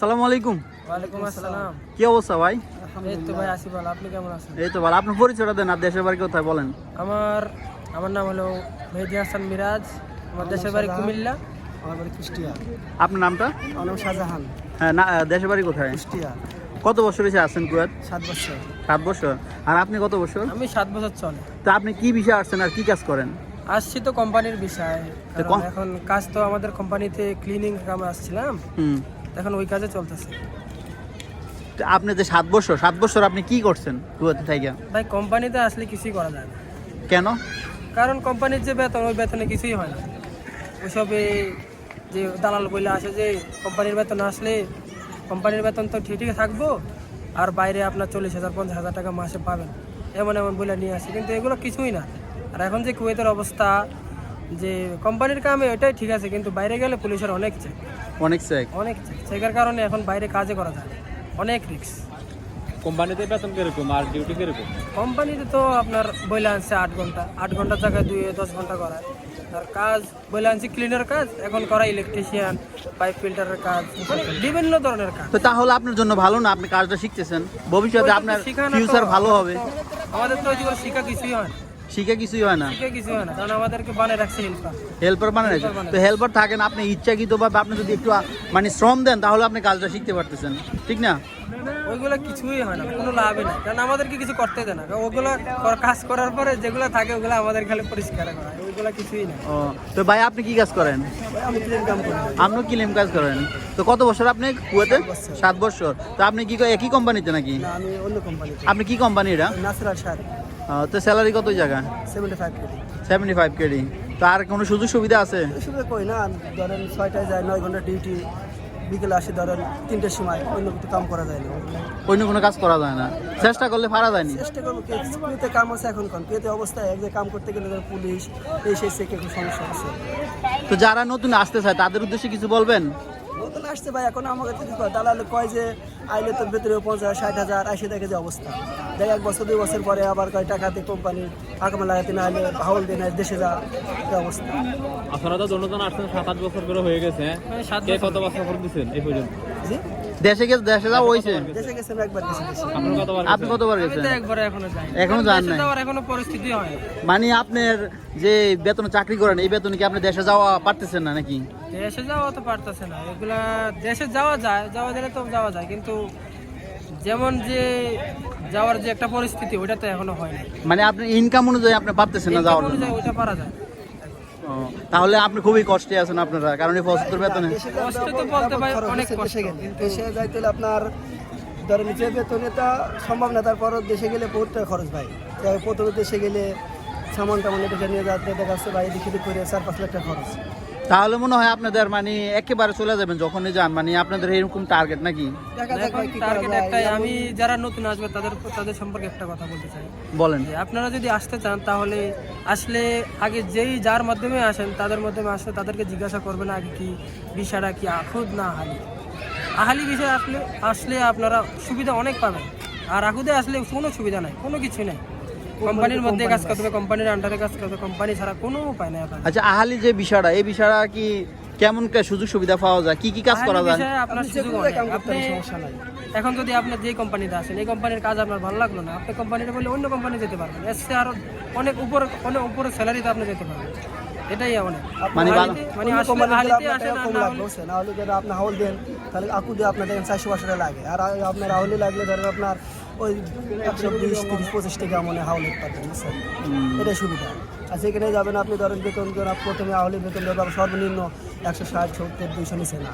সালামু আলাইকুম। ওয়ালাইকুম আসসালাম। কি অবস্থা ভাই? এই তো ভাই আসিফ আল আপনি কেমন আছেন? এই তো ভালো। আপনার পরিচয়টা দেন আর দেশের বাড়ি কোথায় বলেন। আমার আমার নাম হলো মেহেদি হাসান মিরাজ। আমার দেশের বাড়ি কুমিল্লা। আমার বাড়ি কুষ্টিয়া। আপনার নামটা? আমার নাম শাহজাহান হ্যাঁ না দেশের বাড়ি কোথায়? কুষ্টিয়া। কত বছর এসে আসছেন কুয়েত? সাত বছর। সাত বছর। আর আপনি কত বছর? আমি সাত বছর চলে। তা আপনি কি বিষয়ে আসছেন আর কি কাজ করেন? আসছি তো কোম্পানির বিষয়। এখন কাজ তো আমাদের কোম্পানিতে ক্লিনিং কামে আসছিলাম। হুম। এখন ওই কাজে চলতেছে। আপনি যে সাত বছর সাত বছর আপনি কি করছেন কুয়েত থেকে ভাই কোম্পানিতে আসলে কিছুই করা যায় না। কেন? কারণ কোম্পানির যে বেতন ওই বেতনে কিছুই হয় না। ওইসবে যে দালাল বলে আসে যে কোম্পানির বেতন আসলে কোম্পানির বেতন তো ঠিক ঠিকই থাকব আর বাইরে আপনার চল্লিশ হাজার পঞ্চাশ হাজার টাকা মাসে পাবেন। এমন এমন বলে নিয়ে আসে কিন্তু এগুলো কিছুই না। আর এখন যে কুয়েতের অবস্থা যে কোম্পানির কামে ওইটাই ঠিক আছে কিন্তু বাইরে গেলে পুলিশের অনেক চেক অনেক চেক অনেক চেক চেকের কারণে এখন বাইরে কাজে করা যায়। অনেক রিক্স কোম্পানিতে বেতন কীরকম আর ডিউটি কীরকম? কোম্পানিতে তো আপনার বইলে আনছে আট ঘণ্টা। আট ঘণ্টার জায়গায় দুই দশ ঘণ্টা করায়। আর কাজ বইলে আনছি ক্লিনার কাজ এখন করা ইলেকট্রিশিয়ান পাইপ ফিল্টারের কাজ মানে বিভিন্ন ধরনের কাজ। তো তাহলে আপনার জন্য ভালো না? আপনি কাজটা শিখতেছেন। ভবিষ্যতে আপনার শিখানো ফিউচার ভালো হবে। আমাদের তো ওই শিক্ষা কিছুই হয় না। শিখে কিছুই হয় না। শিক্ষা কিছুই হয় না কারণ আমাদেরকে বানিয়ে রাখছে হেল্পার তো হেল্পার থাকেন আপনি ইচ্ছাকৃতভাবে আপনি যদি একটু মানে শ্রম দেন তাহলে আপনি কাজটা শিখতে পারতেছেন। ঠিক না? ওইগুলো কিছুই হয় না কোনো লাভই না কারণ আমাদেরকে কিছু করতে দেয় না। ওগুলো কাজ করার পরে যেগুলো থাকে ওগুলো আমাদের খালি পরিষ্কার করা ওইগুলো কিছুই না ও তো ভাই আপনি কি কাজ করেন? আমি ক্লিন কাম করি। আপনিও কিলিম কাজ করেন। তো কত বছর আপনি কুয়েতে? সাত বছর। তো আপনি কি একই কোম্পানিতে নাকি? আমি অন্য কোম্পানিতে আপনি কি কোম্পানি এটা সার তো স্যালারি কত জায়গা seventy five kg seventy five kg তো আর কোনো সুযোগ সুবিধা আছে? শুধু কই না ধরেন ছয়টায় যায় নয় ঘণ্টা ডিউটি বিকেলে আসি ধরেন তিনটের সময় অন্য কিছু কাম করা যায় না। অন্য কোনো কাজ করা যায় না। চেষ্টা করলে পারা যায়নি? চেষ্টা করব কি কুয়েতে কাম আছে এখন কোন? কুয়েতে অবস্থা এক যে কাম করতে গেলে পুলিশ এই সেই সে সমস্যা আছে। তো যারা নতুন আসতে চায় তাদের উদ্দেশ্যে কিছু বলবেন? নতুন আসছে ভাই এখন আমাকে তো কয়, দালাল কয় যে আইলে তোর ভেতরে পঞ্চাশ ষাট হাজার আশি দেখে যে অবস্থা। দেখ এক বছর দুই বছর পরে আবার কয় টাকাতে কোম্পানি আকামা লাগাতে না হলে হাউল দিয়ে না দেশে যা অবস্থা। আপনারা তো দুজন আসছেন সাত আট বছর করে হয়ে গেছে। হ্যাঁ? কত বছর করে দিচ্ছেন এই পর্যন্ত? দেশে গেছে দেশে যাওয়া হয়েছে দেশে একবার গেছি। আপনার কতবার আপনি কতবার আমি গেছেন তো একবারে এখনও যাই এখনও যান এখনও পরিস্থিতি হয়। মানে আপনার যে বেতন চাকরি করেন এই বেতনে কি আপনি দেশে যাওয়া পারতেছেন না নাকি? দেশে যাওয়া তো পারতেছে না। এগুলা দেশে যাওয়া যায় যাওয়া গেলে তো যাওয়া যায় কিন্তু যেমন যে যাওয়ার যে একটা পরিস্থিতি ওইটা তো এখনও হয় না মানে আপনি ইনকাম অনুযায়ী আপনি পারতেছেন না যাওয়ার জন্য? অনুযায়ী ওইটা পারা যায়। তাহলে আপনি খুবই কষ্টে আছেন আপনারা কারণ এই পঁচাত্তর বেতনে। কষ্ট তো আপনার বলতে ভাই খরচ অনেক কষ্ট। দেশে গেলে দেশে যাইতে হলে আপনার ধরেন যে বেতনে তা সম্ভব না তারপর দেশে গেলে বহুত টাকা খরচ ভাই। তাই প্রথমে দেশে গেলে সামান টামান এটা নিয়ে যাতে দেখা যাচ্ছে ভাই এদিক করে চার পাঁচ লাখ টাকা খরচ। তাহলে মনে হয় আপনাদের মানে একেবারে চলে যাবেন যখনই যান মানে আপনাদের এরকম টার্গেট নাকি? টার্গেট একটাই আমি যারা নতুন আসবে তাদের তাদের সম্পর্কে একটা কথা বলতে চাই। বলেন। যে আপনারা যদি আসতে চান তাহলে আসলে আগে যেই যার মাধ্যমে আসেন তাদের মাধ্যমে আসলে তাদেরকে জিজ্ঞাসা করবেন আগে কি বিষয়টা কি আখুদ না আহালি। আহালি বিষয় আসলে আসলে আপনারা সুবিধা অনেক পাবেন। আর আখুদে আসলে কোনো সুবিধা নাই কোনো কিছু নাই। কোম্পানির মধ্যে কাজ করতে হবে কোম্পানির আন্ডারে কাজ করতে হবে কোম্পানি ছাড়া কোনো উপায় নেই আপনার আচ্ছা আহালি যে বিষয়টা এই বিষয়টা কি কেমন কে সুযোগ সুবিধা পাওয়া যায়? কি কি কাজ করা যায়? আপনার সুযোগ অনেক। কাম আপনি সমস্যা নাই। এখন যদি আপনি যে কোম্পানিতে আসেন এই কোম্পানির কাজ আপনার ভালো লাগল না আপনি কোম্পানিটা বলে অন্য কোম্পানি যেতে পারবেন। এসে আরও অনেক উপর অনেক উপরে স্যালারিতে আপনি যেতে পারবেন। এটাই অনেক। মানে ভালো- মানে কোম্পানি আপনার না হলে- যদি আপনি হাউল দেন তাহলে আকু দিয়ে আপনার দেখেন চারশো পাঁচশো টাকা লাগে। আর আপনার হাউলি লাগলে ধরেন আপনার ওই একশো বিশ তিরিশ পঁচিশ টাকা মনে হাউলি পাবেন বুঝছেন? এটাই সুবিধা। আর যেখানে যাবেন আপনি ধরেন বেতন প্রথমে হাউলি বেতন দেবেন সর্বনিম্ন একশো ষাট সত্তর দুইশো নিচে না।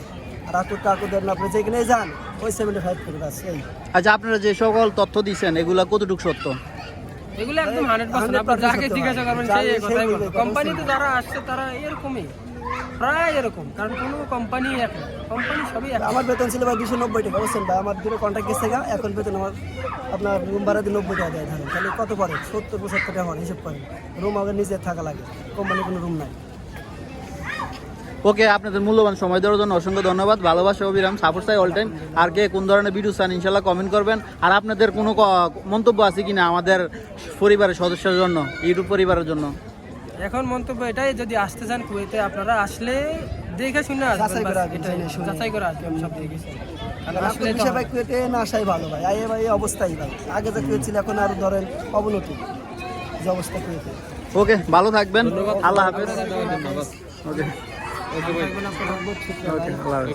আর আকু টাকু ধরেন আপনি যেখানে যান ওই সেভেন্টি ফাইভ করে বাস এই। আচ্ছা আপনারা যে সকল তথ্য দিচ্ছেন এগুলা কতটুকু সত্য? এগুলো একদম হান্ড্রেড পার্সেন্ট আপনি 100% যাকে জিজ্ঞাসা করবেন সেই কথাই বলবে, কোম্পানিতে যারা আসছে তারা এরকমই। প্রায় এরকম কারণ কোনো কোম্পানি এক না। কোম্পানি সবই এক। আমার বেতন ছিল ভাই দুশো নব্বই টাকা বুঝছেন ভাই? আমার দুটো কন্ট্রাক্ট গেছে গা এখন বেতন আমার আপনার রুম ভাড়া দিয়ে নব্বই টাকা দেয় ধরেন তাহলে কত পড়ে? সত্তর পঁচাত্তর টাকা আমার হিসেব করেন। রুম আমাদের নিজের থাকা লাগে কোম্পানির কোনো রুম নাই। ওকে আপনাদের মূল্যবান সময় দেওয়ার জন্য অসংখ্য ধন্যবাদ। ভালোবাসা অবিরাম সাপোর্ট চাই অল টাইম আর কে কোন ধরনের ভিডিও চান ইনশাল্লাহ কমেন্ট করবেন। আর আপনাদের কোনো মন্তব্য আছে কি না আমাদের পরিবারের সদস্যের জন্য ইউটিউব পরিবারের জন্য? এখন মন্তব্য এটাই যদি আসতে চান কুয়েতে আপনারা আসলে দেখে শুনে আসবেন, যাচাই করে আসবেন, সব তো ভাই কুয়েতে না আসাই ভালো ভাই। আই ভাই অবস্থাই ভাই আগে যে কুয়েত ছিল এখন আর ধরেন অবনতি। যে অবস্থা কুয়েতে। ওকে ভালো থাকবেন। আল্লাহ হাফেজ। ওকে। ওকে ভাই আল্লাহ হাফেজ।